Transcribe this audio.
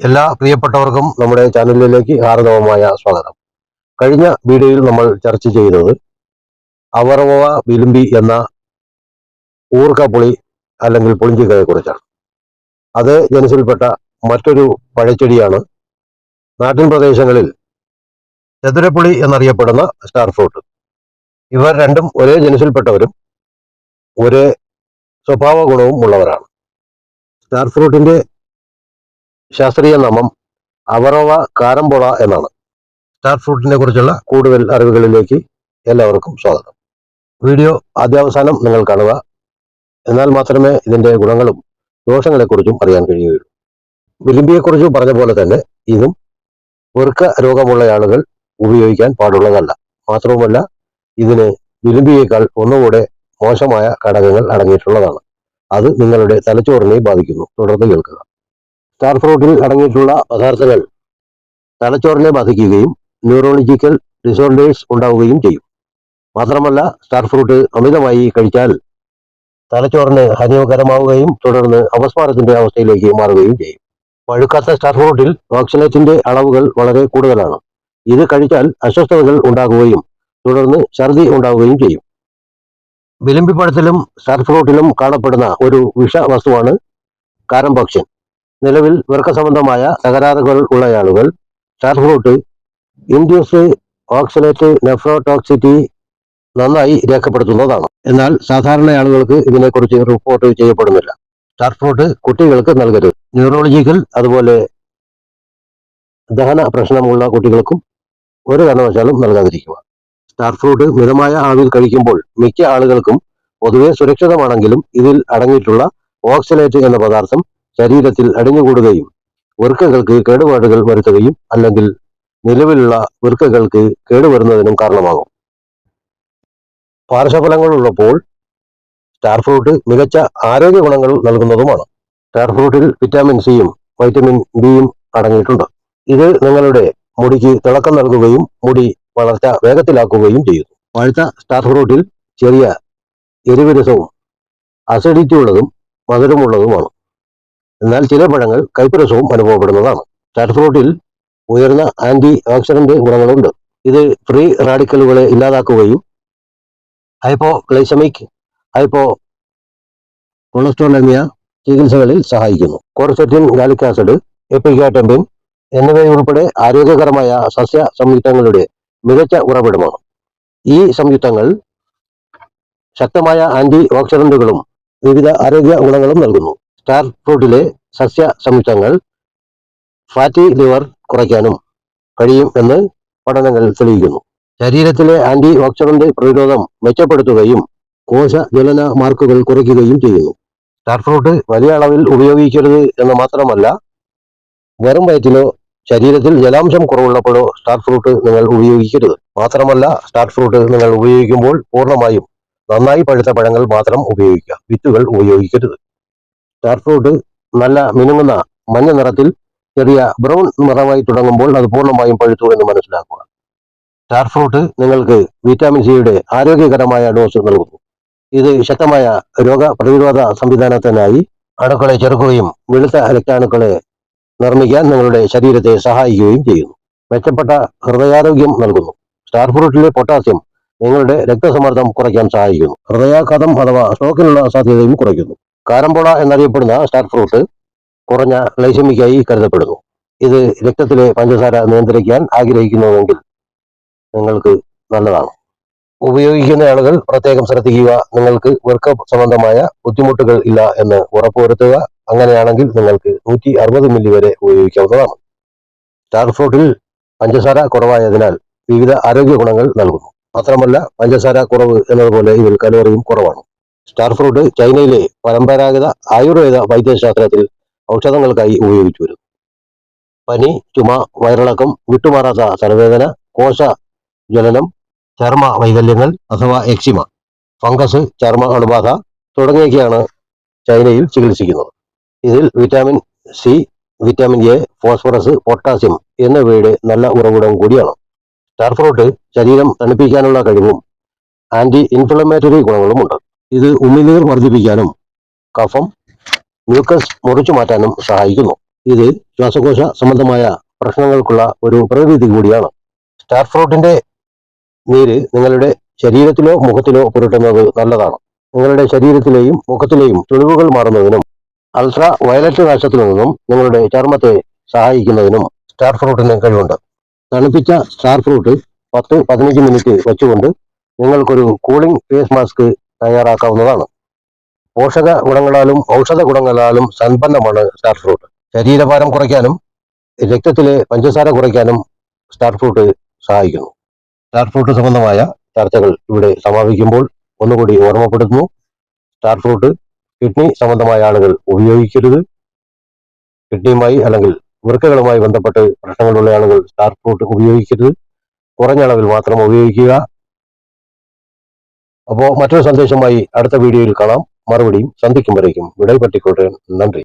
എല്ലാ പ്രിയപ്പെട്ടവർക്കും നമ്മുടെ ചാനലിലേക്ക് ഹാർദവമായ സ്വാഗതം. കഴിഞ്ഞ വീഡിയോയിൽ നമ്മൾ ചർച്ച ചെയ്തത് അവറവ വിലുമ്പി എന്ന ഊർക്കപ്പുളി അല്ലെങ്കിൽ പുളിഞ്ചിക്കയെ കുറിച്ചാണ്. അത് ജനസിൽപ്പെട്ട മറ്റൊരു പഴച്ചെടിയാണ്. നാട്ടിൻ പ്രദേശങ്ങളിൽ ചതുരപ്പുളി എന്നറിയപ്പെടുന്ന സ്റ്റാർ ഫ്രൂട്ട്. ഇവർ രണ്ടും ഒരേ ജനസിൽപ്പെട്ടവരും ഒരേ സ്വഭാവ ഗുണവും ഉള്ളവരാണ്. സ്റ്റാർ ഫ്രൂട്ടിന്റെ ശാസ്ത്രീയ നാമം അവറവ കാരംബോള എന്നാണ്. സ്റ്റാർ ഫ്രൂട്ടിനെ കുറിച്ചുള്ള കൂടുതൽ അറിവുകളിലേക്ക് എല്ലാവർക്കും സ്വാഗതം. വീഡിയോ ആദ്യാവസാനം നിങ്ങൾ കാണുക. എന്നാൽ മാത്രമേ ഇതിന്റെ ഗുണങ്ങളും ദോഷങ്ങളെക്കുറിച്ചും അറിയാൻ കഴിയുകയുള്ളൂ. വിലിമ്പിയെക്കുറിച്ച് പറഞ്ഞ പോലെ തന്നെ ഇതും വെറുക്ക രോഗമുള്ള ആളുകൾ ഉപയോഗിക്കാൻ പാടുള്ളതല്ല. മാത്രവുമല്ല ഇതിന് വിലിമ്പിയേക്കാൾ ഒന്നുകൂടെ മോശമായ ഘടകങ്ങൾ അടങ്ങിയിട്ടുള്ളതാണ്. അത് നിങ്ങളുടെ തലച്ചോറിനെ ബാധിക്കുന്നു. തുടർന്ന് കേൾക്കുക. സ്റ്റാർ ഫ്രൂട്ടിൽ അടങ്ങിയിട്ടുള്ള പദാർത്ഥങ്ങൾ തലച്ചോറിനെ ബാധിക്കുകയും ന്യൂറോളജിക്കൽ ഡിസോർഡേഴ്സ് ഉണ്ടാവുകയും ചെയ്യും. മാത്രമല്ല സ്റ്റാർ ഫ്രൂട്ട് അമിതമായി കഴിച്ചാൽ തലച്ചോറിന് ഹാനികരമാവുകയും തുടർന്ന് അപസ്മാരത്തിന്റെ അവസ്ഥയിലേക്ക് മാറുകയും ചെയ്യും. പഴുക്കാത്ത സ്റ്റാർ ഫ്രൂട്ടിൽ ഓക്സിനേറ്റിന്റെ അളവുകൾ വളരെ കൂടുതലാണ്. ഇത് കഴിച്ചാൽ അസ്വസ്ഥതകൾ ഉണ്ടാകുകയും തുടർന്ന് ഛർദി ഉണ്ടാവുകയും ചെയ്യും. വിലിമ്പിപ്പഴത്തിലും സ്റ്റാർ ഫ്രൂട്ടിലും കാണപ്പെടുന്ന ഒരു വിഷവസ്തുവാണ് കാരംബോക്സിൻ നിലവിൽ വൃക്ക സംബന്ധമായ തകരാറുകൾ ഉള്ളയാളുകൾ star fruit induced oxalate nephrotoxicity നന്നായി രേഖപ്പെടുത്തുന്നതാണ്. എന്നാൽ സാധാരണ ആളുകൾക്ക് ഇതിനെക്കുറിച്ച് റിപ്പോർട്ട് ചെയ്യപ്പെടുന്നില്ല. സ്റ്റാർ കുട്ടികൾക്ക് നൽകരുത്. ന്യൂറോളജിക്കൽ അതുപോലെ ദഹന പ്രശ്നമുള്ള കുട്ടികൾക്കും ഒരു കാരണവശാലും നൽകാതിരിക്കുക. സ്റ്റാർഫ്രൂട്ട് മിതമായ അളവിൽ കഴിക്കുമ്പോൾ മിക്ക ആളുകൾക്കും പൊതുവെ സുരക്ഷിതമാണെങ്കിലും ഇതിൽ അടങ്ങിയിട്ടുള്ള ഓക്സലേറ്റ് എന്ന പദാർത്ഥം ശരീരത്തിൽ അടിഞ്ഞുകൂടുകയും വൃക്കകൾക്ക് കേടുപാടുകൾ വരുത്തുകയും അല്ലെങ്കിൽ നിലവിലുള്ള വൃക്കകൾക്ക് കേടുവരുന്നതിനും കാരണമാകും. പാർശ്വഫലങ്ങളുള്ളപ്പോൾ സ്റ്റാർ ഫ്രൂട്ട് മികച്ച ആരോഗ്യ ഗുണങ്ങൾ നൽകുന്നതുമാണ്. സ്റ്റാർ ഫ്രൂട്ടിൽ വിറ്റാമിൻ സിയും വൈറ്റമിൻ ബിയും അടങ്ങിയിട്ടുണ്ട്. ഇത് നിങ്ങളുടെ മുടിക്ക് തിളക്കം നൽകുകയും മുടി വളർച്ച വേഗത്തിലാക്കുകയും ചെയ്യുന്നു. പഴുത്ത സ്റ്റാർ ഫ്രൂട്ടിൽ ചെറിയ എരിവിരസവും അസിഡിറ്റി ഉള്ളതും മധുരമുള്ളതുമാണ്. എന്നാൽ ചില പഴങ്ങൾ കൈപ്പരസവും അനുഭവപ്പെടുന്നതാണ്. സ്റ്റാർ ഫ്രൂട്ടിൽ ഉയർന്ന ആന്റി ഓക്സിഡന്റ് ഗുണങ്ങളുണ്ട്. ഇത് ഫ്രീ റാഡിക്കലുകളെ ഇല്ലാതാക്കുകയും ഹൈപ്പോ ഗ്ലൈസമിക് ഹൈപ്പോ കൊളസ്ട്രോളമിയ ചികിത്സകളിൽ സഹായിക്കുന്നു. കോർസെറ്റിൻ ഗാലിക് ആസിഡ് എപ്പിക്കാറ്റംബിൻ എന്നിവയുൾപ്പെടെ ആരോഗ്യകരമായ സസ്യ സംയുക്തങ്ങളുടെ മികച്ച ഉറവിടമാണ്. ഈ സംയുക്തങ്ങൾ ശക്തമായ ആന്റി ഓക്സിഡന്റുകളും വിവിധ ആരോഗ്യ ഗുണങ്ങളും നൽകുന്നു. സ്റ്റാർ ഫ്രൂട്ടിലെ സസ്യ സംയുക്തങ്ങൾ ഫാറ്റി ലിവർ കുറയ്ക്കാനും കഴിയും എന്ന് പഠനങ്ങൾ തെളിയിക്കുന്നു. ശരീരത്തിലെ ആന്റി ഓക്സിഡന്റ് പ്രതിരോധം മെച്ചപ്പെടുത്തുകയും കോശ ജ്വലന മാർക്കുകൾ കുറയ്ക്കുകയും ചെയ്യുന്നു. സ്റ്റാർ ഫ്രൂട്ട് വലിയ അളവിൽ ഉപയോഗിക്കരുത് എന്ന് മാത്രമല്ല വെറും വയറ്റിലോ ശരീരത്തിൽ ജലാംശം കുറവുള്ളപ്പോഴോ സ്റ്റാർ ഫ്രൂട്ട് നിങ്ങൾ ഉപയോഗിക്കരുത്. മാത്രമല്ല സ്റ്റാർ ഫ്രൂട്ട് നിങ്ങൾ ഉപയോഗിക്കുമ്പോൾ പൂർണമായും നന്നായി പഴുത്ത പഴങ്ങൾ മാത്രം ഉപയോഗിക്കുക. വിത്തുകൾ ഉപയോഗിക്കരുത്. സ്റ്റാർ ഫ്രൂട്ട് നല്ല മിനുങ്ങുന്ന മഞ്ഞ നിറത്തിൽ ചെറിയ ബ്രൗൺ നിറമായി തുടങ്ങുമ്പോൾ അത് പൂർണമായും പഴുത്തു എന്ന് മനസ്സിലാക്കുക. സ്റ്റാർ ഫ്രൂട്ട് നിങ്ങൾക്ക് വിറ്റാമിൻ സിയുടെ ആരോഗ്യകരമായ ഡോസ് നൽകുന്നു. ഇത് ശക്തമായ രോഗപ്രതിരോധ സംവിധാനത്തിനായി അണുക്കളെ ചെറുക്കുകയും വെളുത്ത രക്താണുക്കളെ നിർമ്മിക്കാൻ നിങ്ങളുടെ ശരീരത്തെ സഹായിക്കുകയും ചെയ്യുന്നു. മെച്ചപ്പെട്ട ഹൃദയാരോഗ്യം നൽകുന്നു. സ്റ്റാർ ഫ്രൂട്ടിലെ പൊട്ടാസ്യം നിങ്ങളുടെ രക്തസമ്മർദ്ദം കുറയ്ക്കാൻ സഹായിക്കുന്നു. ഹൃദയാഘാതം അഥവാ സ്ട്രോക്കിനുള്ള സാധ്യതയും കുറയ്ക്കുന്നു. കാരംപോള എന്നറിയപ്പെടുന്ന സ്റ്റാർ ഫ്രൂട്ട് കുറഞ്ഞ ലൈസമിക്കായി കരുതപ്പെടുന്നു. ഇത് രക്തത്തിലെ പഞ്ചസാര നിയന്ത്രിക്കാൻ ആഗ്രഹിക്കുന്നുവെങ്കിൽ നിങ്ങൾക്ക് നല്ലതാണ്. ഉപയോഗിക്കുന്ന ആളുകൾ പ്രത്യേകം ശ്രദ്ധിക്കുക. നിങ്ങൾക്ക് വൃക്ക സംബന്ധമായ ബുദ്ധിമുട്ടുകൾ ഇല്ല എന്ന് ഉറപ്പുവരുത്തുക. അങ്ങനെയാണെങ്കിൽ നിങ്ങൾക്ക് നൂറ്റി അറുപത് മില്ലി വരെ ഉപയോഗിക്കാവുന്നതാണ്. സ്റ്റാർ ഫ്രൂട്ടിൽ പഞ്ചസാര കുറവായതിനാൽ വിവിധ ആരോഗ്യ ഗുണങ്ങൾ നൽകുന്നു. മാത്രമല്ല പഞ്ചസാര കുറവ് എന്നതുപോലെ ഇതിൽ കലോറിയും കുറവാണ്. സ്റ്റാർ ഫ്രൂട്ട് ചൈനയിലെ പരമ്പരാഗത ആയുർവേദ വൈദ്യശാസ്ത്രത്തിൽ ഔഷധങ്ങൾക്കായി ഉപയോഗിച്ചു വരുന്നു. പനി ചുമ വയറിളക്കം വിട്ടുമാറാത്ത തലവേദന കോശ ജ്വലനം ചർമ്മ വൈകല്യങ്ങൾ അഥവാ എക്സിമ ഫംഗസ് ചർമ്മ അണുബാധ തുടങ്ങിയൊക്കെയാണ് ചൈനയിൽ ചികിത്സിക്കുന്നത്. ഇതിൽ vitamin C vitamin A phosphorus potassium എന്നിവയുടെ നല്ല ഉറവിടം കൂടിയാണ്. സ്റ്റാർ ഫ്രൂട്ട് ശരീരം തണുപ്പിക്കാനുള്ള കഴിവും ആന്റി ഇൻഫ്ലമേറ്ററി ഗുണങ്ങളുമുണ്ട്. ഇത് ഉമിനീർ വർദ്ധിപ്പിക്കാനും കഫം മ്യൂക്കസ് മുറിച്ചു മാറ്റാനും സഹായിക്കുന്നു. ഇത് ശ്വാസകോശ സംബന്ധമായ പ്രശ്നങ്ങൾക്കുള്ള ഒരു പ്രകൃതി കൂടിയാണ്. സ്റ്റാർ ഫ്രൂട്ടിന്റെ നീര് നിങ്ങളുടെ ശരീരത്തിലോ മുഖത്തിലോ പുരട്ടുന്നത് നല്ലതാണ്. നിങ്ങളുടെ ശരീരത്തിലെയും മുഖത്തിലെയും ചുളിവുകൾ മാറുന്നതിനും അൾട്രാ വയലറ്റ് നാശത്തിൽ നിന്നും നിങ്ങളുടെ ചർമ്മത്തെ സഹായിക്കുന്നതിനും സ്റ്റാർ ഫ്രൂട്ടിന് കഴിവുണ്ട്. തണുപ്പിച്ച സ്റ്റാർ ഫ്രൂട്ട് പത്ത് പതിനഞ്ച് മിനിറ്റ് വെച്ചുകൊണ്ട് നിങ്ങൾക്കൊരു കൂളിംഗ് ഫേസ് മാസ്ക് തയ്യാറാക്കാവുന്നതാണ്. പോഷക ഗുണങ്ങളാലും ഔഷധ ഗുണങ്ങളാലും സമ്പന്നമാണ് സ്റ്റാർ ഫ്രൂട്ട് ശരീരഭാരം കുറയ്ക്കാനും രക്തത്തിലെ പഞ്ചസാര കുറയ്ക്കാനും സ്റ്റാർ ഫ്രൂട്ട് സഹായിക്കുന്നു. സ്റ്റാർ ഫ്രൂട്ട് സംബന്ധമായ ചർച്ചകൾ ഇവിടെ സമാപിക്കുമ്പോൾ ഒന്നുകൂടി ഓർമ്മപ്പെടുത്തുന്നു. സ്റ്റാർ ഫ്രൂട്ട് കിഡ്നി സംബന്ധമായ ആളുകൾ ഉപയോഗിക്കരുത്. കിഡ്നിയുമായി അല്ലെങ്കിൽ വൃക്കകളുമായി ബന്ധപ്പെട്ട് പ്രശ്നങ്ങളുള്ള ആളുകൾ സ്റ്റാർ ഫ്രൂട്ട് ഉപയോഗിക്കരുത്. കുറഞ്ഞ അളവിൽ മാത്രം ഉപയോഗിക്കുക. അപ്പോൾ മറ്റൊരു സന്ദേശമായി അടുത്ത വീഡിയോയിൽ കാണാം. മറുപടിയും സന്ധിക്കും വരേക്കും. വിടൽ പറ്റിക്കൊള്ളേ നന്ദി.